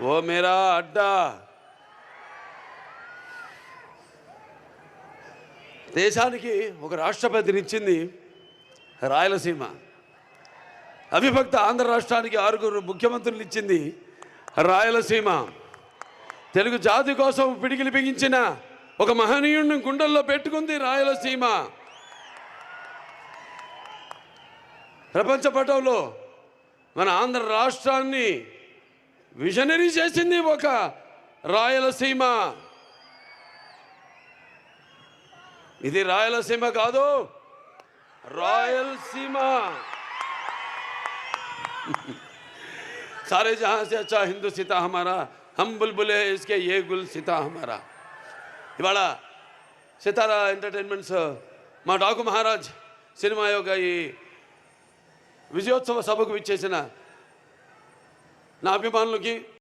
ఓ మేరా అడ్డా. దేశానికి ఒక రాష్ట్రపతినిచ్చింది రాయలసీమ. అవిభక్త ఆంధ్ర రాష్ట్రానికి ఆరుగురు ముఖ్యమంత్రులు ఇచ్చింది రాయలసీమ. తెలుగు జాతి కోసం పిడికిలి బిగించిన ఒక మహనీయుడిని గుండెల్లో పెట్టుకుంది రాయలసీమ. ప్రపంచ పటంలో మన ఆంధ్ర రాష్ట్రాన్ని విజనరీ చేసింది ఒక రాయలసీమ ఇది రాయలసీమ కాదు రాయలసీమ सारे जहां से अच्छा हिंदू सीता हमारा हम बुलबुले इसके ये गुल सीता हमारा ఇవాళ సితారా ఎంటర్టైన్మెంట్స్ మా డాకు మహారాజ్ సినిమా యొక్క ఈ విజయోత్సవ సభకు విచ్చేసిన నా అభిమానులకి